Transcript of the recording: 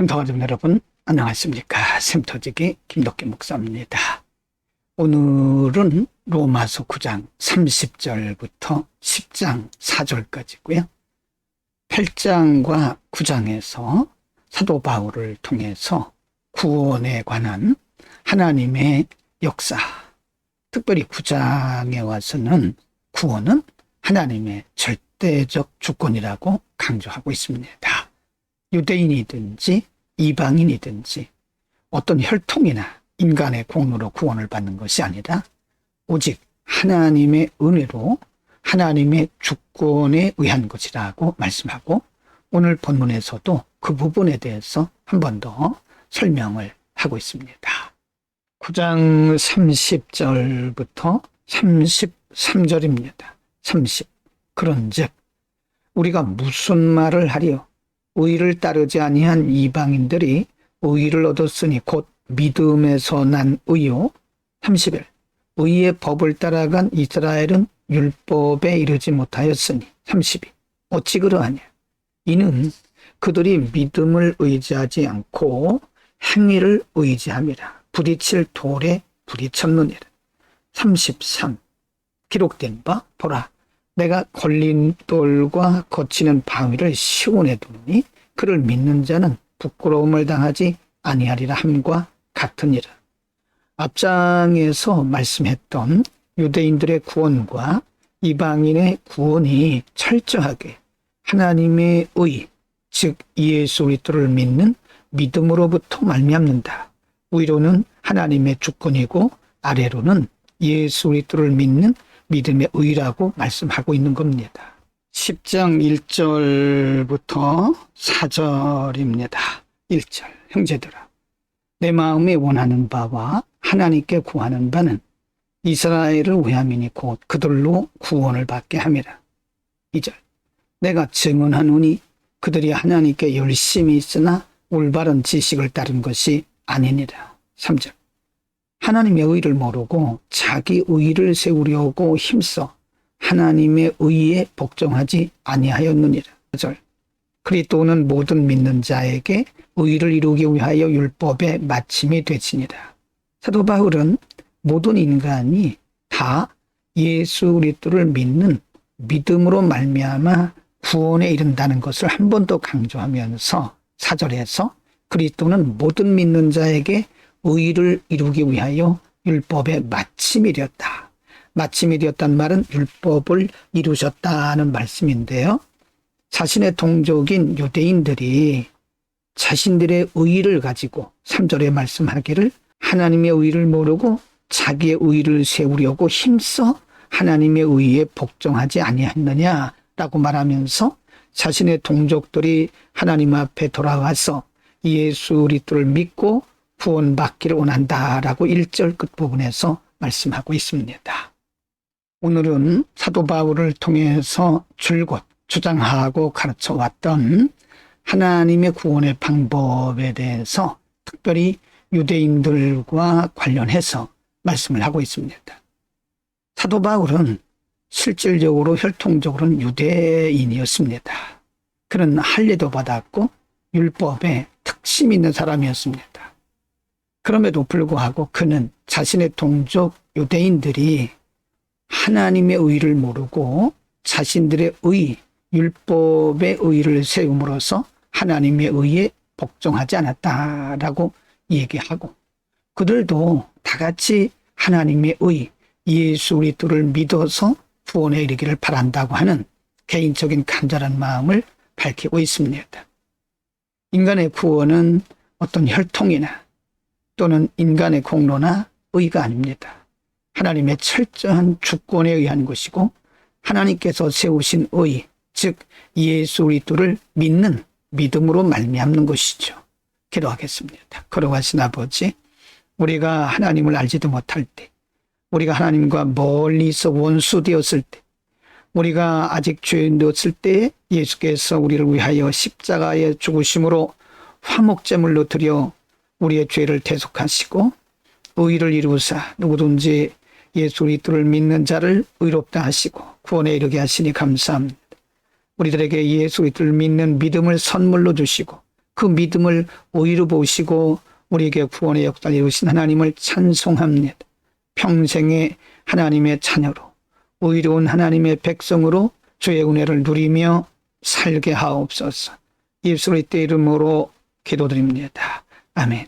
샘터가족 여러분 안녕하십니까 샘터지기 김덕기 목사입니다. 오늘은 로마서 9장 30절부터 10장 4절까지고요. 8장과 9장에서 사도 바울을 통해서 구원에 관한 하나님의 역사, 특별히 9장에 와서는 구원은 하나님의 절대적 주권이라고 강조하고 있습니다. 유대인이든지 이방인이든지 어떤 혈통이나 인간의 공로로 구원을 받는 것이 아니라 오직 하나님의 은혜로 하나님의 주권에 의한 것이라고 말씀하고 오늘 본문에서도 그 부분에 대해서 한 번 더 설명을 하고 있습니다. 9장 30절부터 33절입니다. 30. 그런즉 우리가 무슨 말을 하리요? 의를 따르지 아니한 이방인들이 의를 얻었으니 곧 믿음에서 난 의요. 30일. 의의 법을 따라간 이스라엘은 율법에 이르지 못하였으니 32. 어찌 그러하냐? 이는 그들이 믿음을 의지하지 않고 행위를 의지함이라. 부딪힐 돌에 부딪혔느니라. 33. 기록된 바 보라. 내가 걸린 돌과 거치는 바위를 시온에 두니 그를 믿는 자는 부끄러움을 당하지 아니하리라 함과 같으니라. 앞장에서 말씀했던 유대인들의 구원과 이방인의 구원이 철저하게 하나님의 의, 즉 예수 그리스도를 믿는 믿음으로부터 말미암는다. 위로는 하나님의 주권이고 아래로는 예수 그리스도를 믿는 믿음의 의라고 말씀하고 있는 겁니다. 10장 1절부터 4절입니다. 1절 형제들아 내 마음이 원하는 바와 하나님께 구하는 바는 이스라엘을 위함이니 곧 그들로 구원을 받게 함이라. 2절 내가 증언하노니 그들이 하나님께 열심히 있으나 올바른 지식을 따른 것이 아니니라. 3절 하나님의 의를 모르고 자기 의를 세우려고 힘써 하나님의 의에 복종하지 아니하였느니라. 4절 그리스도는 모든 믿는 자에게 의를 이루기 위하여 율법의 마침이 되지니라. 사도 바울은 모든 인간이 다 예수 그리스도를 믿는 믿음으로 말미암아 구원에 이른다는 것을 한 번 더 강조하면서 사절에서 그리스도는 모든 믿는 자에게 의를 이루기 위하여 율법의 마침이 되었다. 마침이 되었단 말은 율법을 이루셨다는 말씀인데요. 자신의 동족인 유대인들이 자신들의 의를 가지고 3절에 말씀하기를 하나님의 의를 모르고 자기의 의를 세우려고 힘써 하나님의 의에 복종하지 아니했느냐라고 말하면서 자신의 동족들이 하나님 앞에 돌아와서 예수 그리스도를 믿고 구원받기를 원한다라고 1절 끝부분에서 말씀하고 있습니다. 오늘은 사도 바울을 통해서 줄곧 주장하고 가르쳐 왔던 하나님의 구원의 방법에 대해서 특별히 유대인들과 관련해서 말씀을 하고 있습니다. 사도 바울은 실질적으로 혈통적으로는 유대인이었습니다. 그는 할례도 받았고 율법에 특심 있는 사람이었습니다. 그럼에도 불구하고 그는 자신의 동족 유대인들이 하나님의 의를 모르고 자신들의 의, 율법의 의를 세움으로써 하나님의 의에 복종하지 않았다라고 얘기하고 그들도 다 같이 하나님의 의, 예수 그리스도를 믿어서 구원에 이르기를 바란다고 하는 개인적인 간절한 마음을 밝히고 있습니다. 인간의 구원은 어떤 혈통이나 또는 인간의 공로나 의가 아닙니다. 하나님의 철저한 주권에 의한 것이고 하나님께서 세우신 의, 즉 예수 그리스도를 믿는 믿음으로 말미암는 것이죠. 기도하겠습니다. 걸어가신 아버지, 우리가 하나님을 알지도 못할 때, 우리가 하나님과 멀리서 원수되었을 때, 우리가 아직 죄인 되었을 때 예수께서 우리를 위하여 십자가에 죽으심으로 화목제물로 드려 우리의 죄를 대속하시고 의를 이루사 누구든지 예수 그리스도를 믿는 자를 의롭다 하시고 구원에 이르게 하시니 감사합니다. 우리들에게 예수 그리스도를 믿는 믿음을 선물로 주시고 그 믿음을 오히려 보시고 우리에게 구원의 역사를 이루신 하나님을 찬송합니다. 평생의 하나님의 자녀로 의로운 하나님의 백성으로 주의 은혜를 누리며 살게 하옵소서. 예수 그리스도의 이름으로 기도드립니다. 아멘.